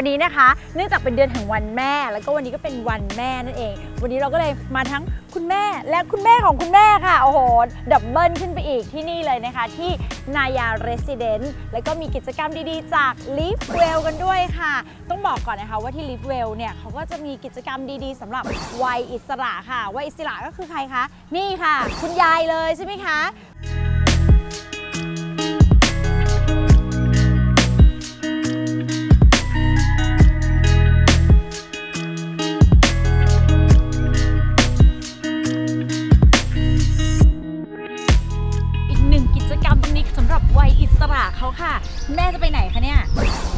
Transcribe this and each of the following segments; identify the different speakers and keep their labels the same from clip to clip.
Speaker 1: วันนี้นะคะ เนื่องจากเป็นเดือนแห่งวันแม่ แล้วก็วันนี้ก็เป็นวันแม่นั่นเอง วันนี้เราก็เลยมาทั้งคุณแม่และคุณแม่ของคุณแม่ค่ะ โอ้โห ดับเบิลขึ้นไปอีกที่นี่เลยนะคะ ที่นายาเรสซิเดนต์แล้วก็มีกิจกรรมดีๆ จาก l i v e w e l l กันด้วยค่ะ ต้องบอกก่อนนะคะว่าที่ l i v e w e l l เนี่ยเขาก็จะมีกิจกรรมดีๆสำหรับวัยอิสระค่ะวัยอิสระก็คือใครคะ นี่ค่ะ คุณยายเลยใช่ไหมคะ ตรงนี้สำหรับวัยอิสระเขาค่ะ แม่จะไปไหนคะเนี่ย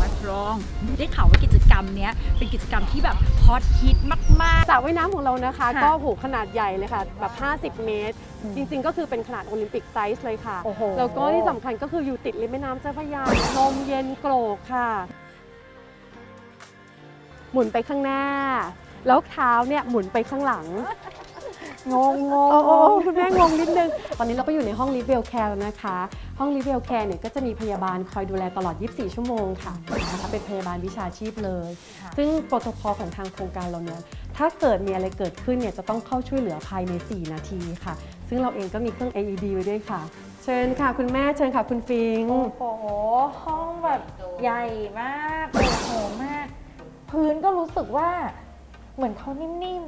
Speaker 1: วัดรอง ได้ข่าวว่ากิจกรรมเนี้ยเป็นกิจกรรมที่แบบฮอตฮิตมาก
Speaker 2: สระว่ายน้ำของเรานะคะ
Speaker 1: ค่ะ
Speaker 2: ก็โหขนาดใหญ่เลยค่ะ แบบ 50 เมตร
Speaker 1: อืม
Speaker 2: จริงๆ ก็คือเป็นขนาดโอลิมปิกไซส์เลยค่ะ
Speaker 1: โอ้โห
Speaker 2: แล้วก็ที่สำคัญก็คืออยู่ติดริมแม่น้ำเจ้าพระยาลมเย็นโกรกค่ะ หมุนไปข้างหน้า แล้วเท้าเนี่ยหมุนไปข้างหลัง
Speaker 1: ๆงงง
Speaker 2: โอ้โอ้
Speaker 1: ง
Speaker 2: คุณแม่งงนิดนึง ตอนนี้เราก็อยู่ในห้องลิฟเวลแคร์นะคะ ห้องลิฟเวลแคร์เนี่ยก็จะมีพยาบาลคอยดูแลตลอด 24 ชั่วโมงค่ะนะคะเป็นพยาบาลวิชาชีพเลย ซึ่งโปรโตคอลของทางโครงการเราเนี่ยถ้าเกิดมีอะไรเกิดขึ้นเนี่ยจะต้องเข้าช่วยเหลือภายใน 4 นาทีค่ะ ซึ่งเราเองก็มีเครื่อง AED ไว้ด้วยค่ะ เชิญค่ะ คุณแม่เชิญค่ะคุณฟิง
Speaker 1: โอ้โห ห้องแบบใหญ่มากโอ้โหมาก พื้นก็รู้สึกว่าเหมือนเขานิ่ม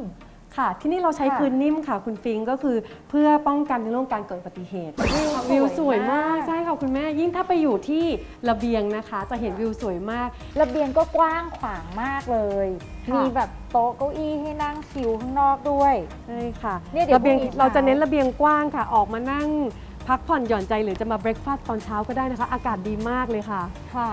Speaker 2: ค่ะ ที่นี่เราใช้
Speaker 1: ค่ะ
Speaker 2: พื้นนิ่มค่ะ คุณฟิงก็คือเพื่อป้องกันในเรื่องการเกิดอุบัติเหตุ
Speaker 1: วิว
Speaker 2: วิว
Speaker 1: ส
Speaker 2: ส
Speaker 1: ว
Speaker 2: วยย
Speaker 1: มามา
Speaker 2: กกใช่ค่ะคุณแม่ยิ่งถ้าไปอยู่ที่ระเบียงนะคะ จะเห็นวิวสวยมาก
Speaker 1: ๆระเบียงก็กว้างขวางมากเลย
Speaker 2: ค่ะ
Speaker 1: มีแบบโต๊ะเก้าอี้ให้นั่งชิลข้างนอกด้วย
Speaker 2: ใช่ค่ะ
Speaker 1: เนี่ยเดี๋ยว
Speaker 2: ระเบียง
Speaker 1: พรุ่งนี้
Speaker 2: เราจะ
Speaker 1: เช้า
Speaker 2: เน้นระเบียงกว้างค่ะ ออกมานั่งพักผ่อนหย่อนใจหรือจะมาเบรกฟาสต์ตอนเช้าก็ได้นะคะ อากาศดีมากเลยค่ะ
Speaker 1: ค่ะ